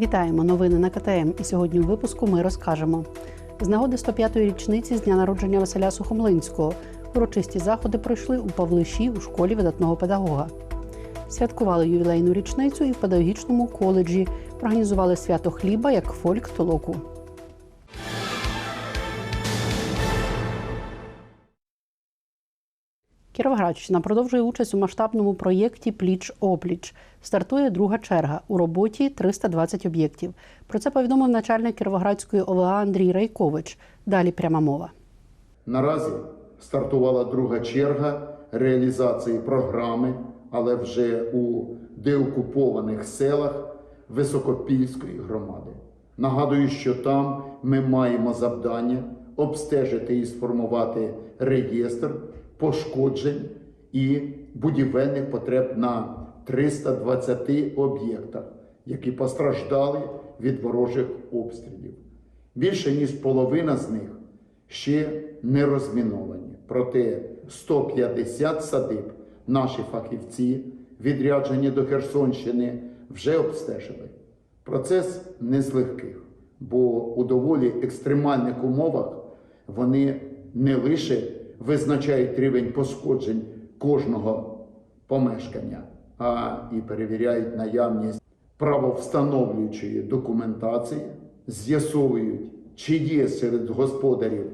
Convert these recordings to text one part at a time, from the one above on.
Вітаємо новини на КТМ. І сьогодні у випуску ми розкажемо з нагоди 105-ї річниці з дня народження Василя Сухомлинського. Урочисті заходи пройшли у Павлиші у школі видатного педагога. Святкували ювілейну річницю і в педагогічному коледжі. Організували свято хліба як фольк толоку. Кіровоградщина продовжує участь у масштабному проєкті Пліч опліч. Стартує друга черга. У роботі 320 об'єктів. Про це повідомив начальник Кіровоградської ОВА Андрій Райкович. Далі пряма мова. Наразі стартувала друга черга реалізації програми, але вже у деокупованих селах Високопільської громади. Нагадую, що там ми маємо завдання обстежити і сформувати реєстр пошкоджень і будівельних потреб на 320 об'єктах, які постраждали від ворожих обстрілів. Більше ніж половина з них ще не розміновані. Проте 150 садиб наші фахівці, відряджені до Херсонщини, вже обстежили. Процес не з легких, бо у доволі екстремальних умовах вони не лише визначають рівень пошкоджень кожного помешкання, а і перевіряють наявність правовстановлюючої документації, з'ясовують, чи є серед господарів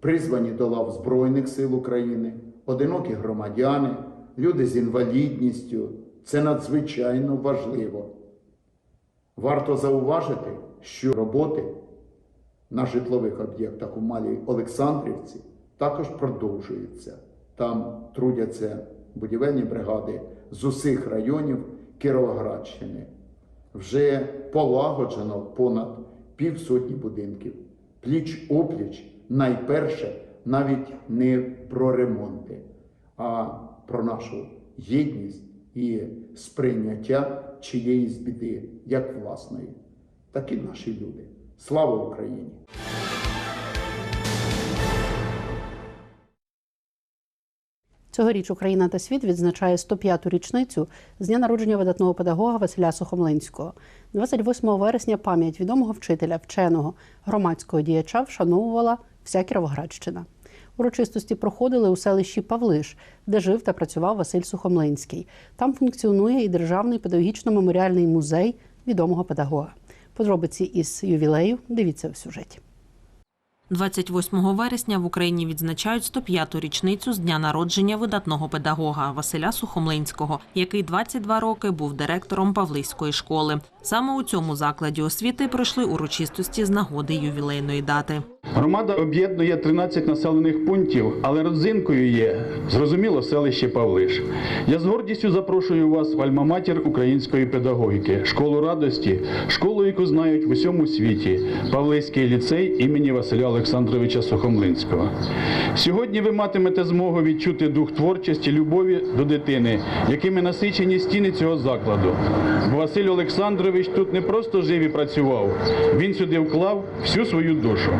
призвані до лав Збройних сил України, одинокі громадяни, люди з інвалідністю. Це надзвичайно важливо. Варто зауважити, що роботи на житлових об'єктах у Малій Олександрівці також продовжуються. Там трудяться будівельні бригади з усіх районів Кіровоградщини. Вже полагоджено понад півсотні будинків. Пліч опліч найперше навіть не про ремонти, а про нашу єдність і сприйняття чиєїсь біди, як власної. Такі наші люди. Слава Україні! Цьогоріч Україна та світ відзначає 105-ту річницю з дня народження видатного педагога Василя Сухомлинського. 28 вересня пам'ять відомого вчителя, вченого, громадського діяча вшановувала вся Кіровоградщина. Урочистості проходили у селищі Павлиш, де жив та працював Василь Сухомлинський. Там функціонує і державний педагогічно-меморіальний музей відомого педагога. Подробиці із ювілею дивіться в сюжеті. 28 вересня в Україні відзначають 105-ту річницю з дня народження видатного педагога Василя Сухомлинського, який 22 роки був директором Павлиської школи. Саме у цьому закладі освіти пройшли урочистості з нагоди ювілейної дати. Громада об'єднує 13 населених пунктів, але родзинкою є зрозуміло селище Павлиш. Я з гордістю запрошую вас в альма-матір української педагогіки, школу радості, школу, яку знають в усьому світі, Павлиський ліцей імені Василя Олександровича Сухомлинського. Сьогодні ви матимете змогу відчути дух творчості, любові до дитини, якими насичені стіни цього закладу. Василь Олександрович тут не просто жив і працював, він сюди вклав всю свою душу.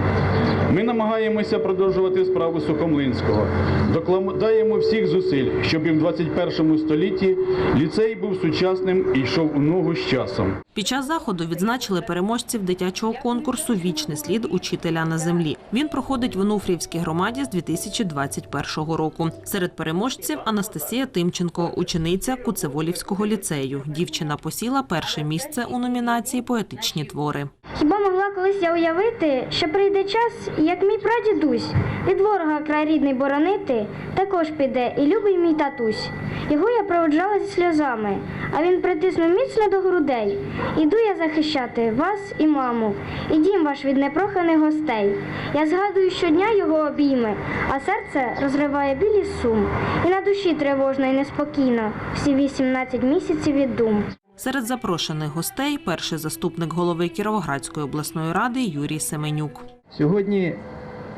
Ми намагаємося продовжувати справу Сухомлинського, докладаємо всіх зусиль, щоб і в 21 столітті ліцей був сучасним і йшов у ногу з часом. Під час заходу відзначили переможців дитячого конкурсу Вічний слід учителя на землі. Він проходить в Онуфрівській громаді з 2021 року. Серед переможців Анастасія Тимченко, учениця Куцеволівського ліцею. Дівчина посіла перше місце у номінації Поетичні твори. Хіба могла колись я уявити, що прийде час, як мій прадідусь, від ворога край рідний боронити, також піде і любий мій татусь. Його я проводжала зі сльозами, а він притиснув міцно до грудей. Іду я захищати вас і маму, і дім ваш від непроханих гостей. Я згадую щодня його обійми, а серце розриває білі сум. І на душі тривожно і неспокійно, всі 18 місяців від дум. Серед запрошених гостей перший заступник голови Кіровоградської обласної ради Юрій Семенюк. Сьогодні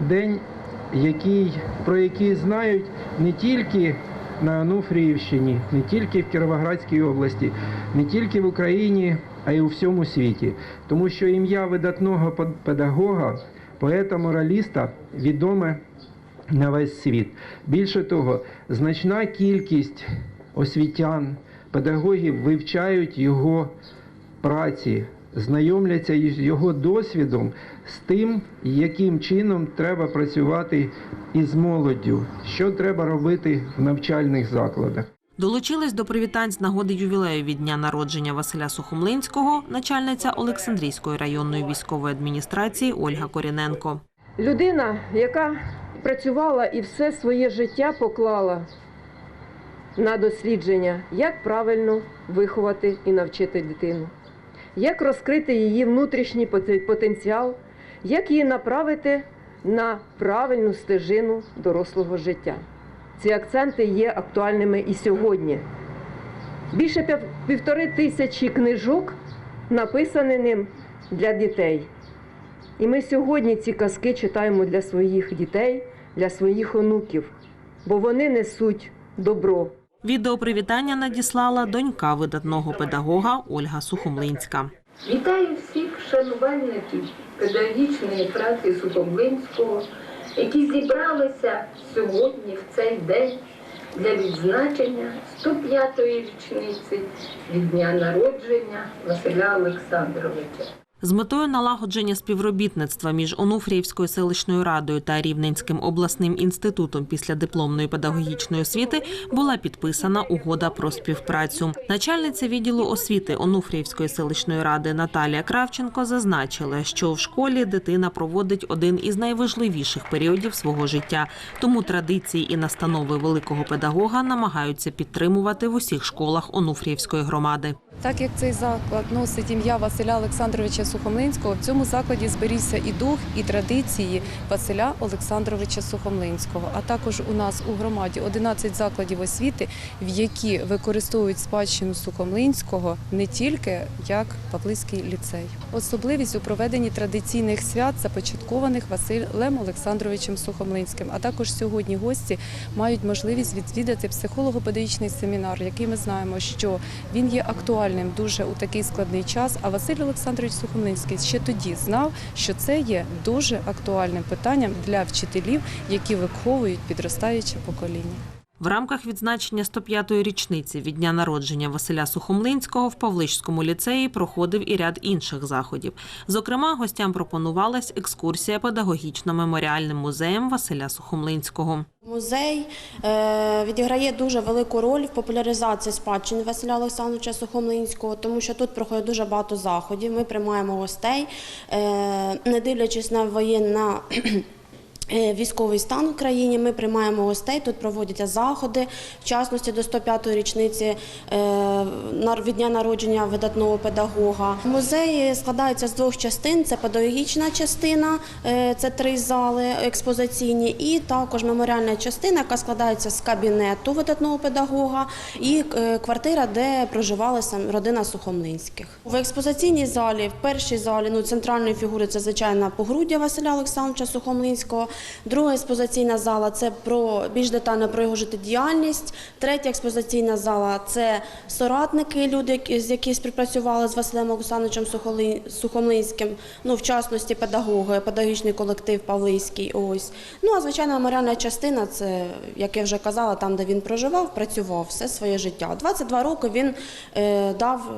день, який, про який знають не тільки на Ануфріївщині, не тільки в Кіровоградській області, не тільки в Україні, а й у всьому світі. Тому що ім'я видатного пед- педагога, поета мораліста відоме на весь світ. Більше того, значна кількість освітян, педагогів вивчають його праці, знайомляться із його досвідом, з тим, яким чином треба працювати із молоддю, що треба робити в навчальних закладах. Долучилась до привітань з нагоди ювілею від дня народження Василя Сухомлинського начальниця Олександрійської районної військової адміністрації Ольга Коріненко. Людина, яка працювала і все своє життя поклала на дослідження, як правильно виховати і навчити дитину, як розкрити її внутрішній потенціал, як її направити на правильну стежину дорослого життя. Ці акценти є актуальними і сьогодні. Більше півтори тисячі книжок написані ним для дітей. І ми сьогодні ці казки читаємо для своїх дітей, для своїх онуків, бо вони несуть добро. Відео привітання надіслала донька видатного педагога Ольга Сухомлинська. Вітаю всіх шанувальників педагогічної праці Сухомлинського, які зібралися сьогодні в цей день для відзначення 105-ї річниці від дня народження Василя Олександровича. З метою налагодження співробітництва між Онуфріївською селищною радою та Рівненським обласним інститутом після дипломної педагогічної освіти була підписана угода про співпрацю. Начальниця відділу освіти Онуфріївської селищної ради Наталія Кравченко зазначила, що в школі дитина проводить один із найважливіших періодів свого життя. Тому традиції і настанови великого педагога намагаються підтримувати в усіх школах Онуфріївської громади. Так як цей заклад носить ім'я Василя Олександровича Сухомлинського, в цьому закладі зберігся і дух, і традиції Василя Олександровича Сухомлинського. А також у нас у громаді 11 закладів освіти, в які використовують спадщину Сухомлинського не тільки як Павлицький ліцей. Особливість у проведенні традиційних свят, започаткованих Василем Олександровичем Сухомлинським. А також сьогодні гості мають можливість відвідати психолого-педагогічний семінар, який ми знаємо, що він є актуальним дуже у такий складний час. А Василь Олександрович Сухомлинський ще тоді знав, що це є дуже актуальним питанням для вчителів, які виховують підростаюче покоління. В рамках відзначення 105-ї річниці від дня народження Василя Сухомлинського в Павличському ліцеї проходив і ряд інших заходів. Зокрема, гостям пропонувалась екскурсія педагогічно-меморіальним музеєм Василя Сухомлинського. Музей е, відіграє дуже велику роль в популяризації спадщини Василя Олександровича Сухомлинського, тому що тут проходить дуже багато заходів. Ми приймаємо гостей, е, не дивлячись на воєнна. Е, Військовий стан в країні ми приймаємо гостей. Тут проводяться заходи, в частності до 105-ї річниці е, від дня народження видатного педагога. Музей складається з двох частин: це педагогічна частина, е, це три зали експозиційні, і також меморіальна частина, яка складається з кабінету видатного педагога і квартира, де проживала родина Сухомлинських. В експозиційній залі, в першій залі, ну центральної фігури це звичайно погруддя Василя Олександровича Сухомлинського. Друга експозиційна зала це про більш детально про його життєдіяльність. Третя експозиційна зала це соратники, люди, з які співпрацювали з Василем Олександровичем Сухоли- Сухомлинським, ну в частності педагоги, педагогічний колектив Павлийський. Ось ну а звичайно, меморіальна частина це, як я вже казала, там, де він проживав, працював все своє життя. 22 роки він е, дав, е,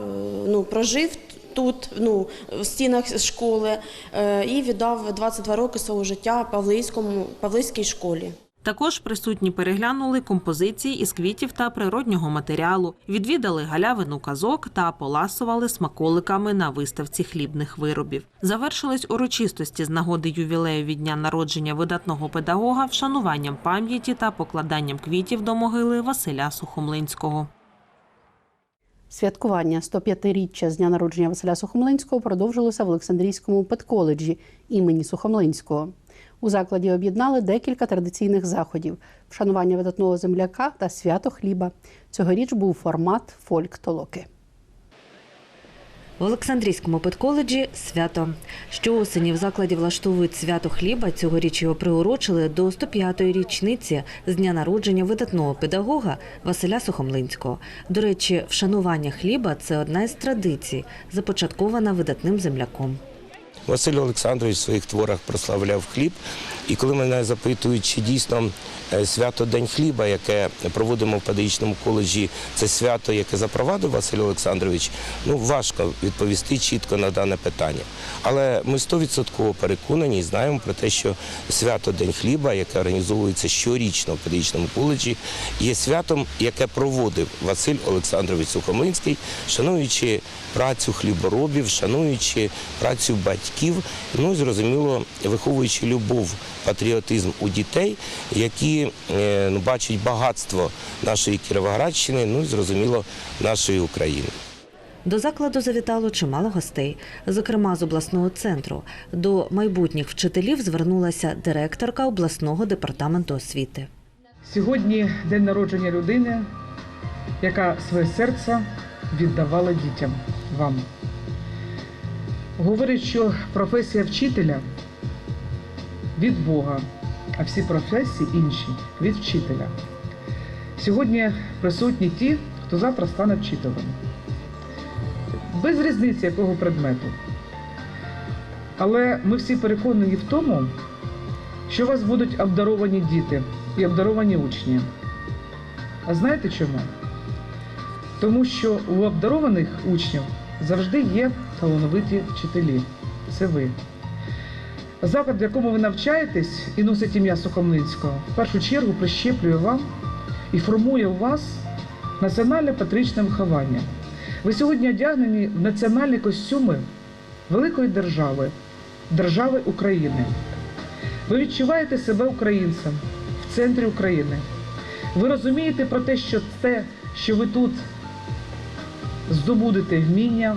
ну прожив. Тут, ну, в стінах школи, е, і віддав 22 роки свого життя Павлийському, Павлийській школі. Також присутні переглянули композиції із квітів та природнього матеріалу, відвідали галявину казок та поласували смаколиками на виставці хлібних виробів. Завершились урочистості з нагоди ювілею від дня народження видатного педагога вшануванням пам'яті та покладанням квітів до могили Василя Сухомлинського. Святкування 105-річчя з дня народження Василя Сухомлинського продовжилося в Олександрійському педколеджі імені Сухомлинського. У закладі об'єднали декілька традиційних заходів: вшанування видатного земляка та свято хліба. Цьогоріч був формат фольк-толоки. В Олександрійському педколеджі свято. Щоосені в закладі влаштовують свято хліба. Цьогоріч його приурочили до 105-ї річниці з дня народження видатного педагога Василя Сухомлинського. До речі, вшанування хліба це одна із традицій, започаткована видатним земляком. Василь Олександрович в своїх творах прославляв хліб. І коли мене запитують, чи дійсно е, свято День хліба, яке проводимо в педагогічному коледжі, це свято, яке запровадив Василь Олександрович, ну важко відповісти чітко на дане питання. Але ми стовідсотково переконані і знаємо про те, що свято День хліба, яке організовується щорічно в педагогічному коледжі, є святом, яке проводив Василь Олександрович Сухомлинський, шануючи працю хліборобів, шануючи працю батьків, ну і зрозуміло, виховуючи любов, патріотизм у дітей, які е, ну, бачать багатство нашої Кіровоградщини, ну і зрозуміло нашої України. До закладу завітало чимало гостей, зокрема з обласного центру. До майбутніх вчителів звернулася директорка обласного департаменту освіти. Сьогодні день народження людини, яка своє серце віддавала дітям вам. Говорять, що професія вчителя від Бога, а всі професії інші від вчителя. Сьогодні присутні ті, хто завтра стане вчителем. Без різниці якого предмету. Але ми всі переконані в тому, що у вас будуть обдаровані діти і обдаровані учні. А знаєте чому? Тому що у обдарованих учнів завжди є талановиті вчителі. Це ви. Заклад, в якому ви навчаєтесь і носить ім'я Сухомлинського, в першу чергу прищеплює вам і формує у вас національне патріотичне виховання. Ви сьогодні одягнені в національні костюми великої держави, держави України. Ви відчуваєте себе українцем в центрі України. Ви розумієте про те, що те, що ви тут здобудете вміння,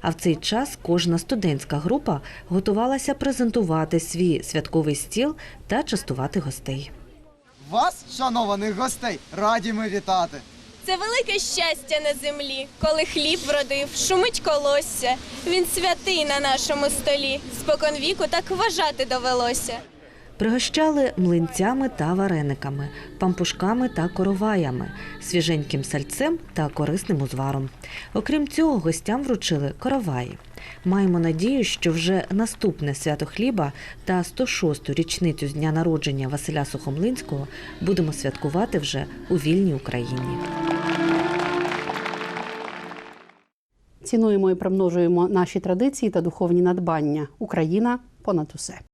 А в цей час кожна студентська група готувалася презентувати свій святковий стіл та частувати гостей. Вас, шанованих гостей, раді ми вітати. Це велике щастя на землі, коли хліб вродив, шумить колосся. Він святий на нашому столі. Спокон віку так вважати довелося. Пригощали млинцями та варениками, пампушками та короваями, свіженьким сальцем та корисним узваром. Окрім цього, гостям вручили короваї. Маємо надію, що вже наступне свято хліба та 106-ту річницю з дня народження Василя Сухомлинського будемо святкувати вже у вільній Україні. Цінуємо і примножуємо наші традиції та духовні надбання. Україна понад усе.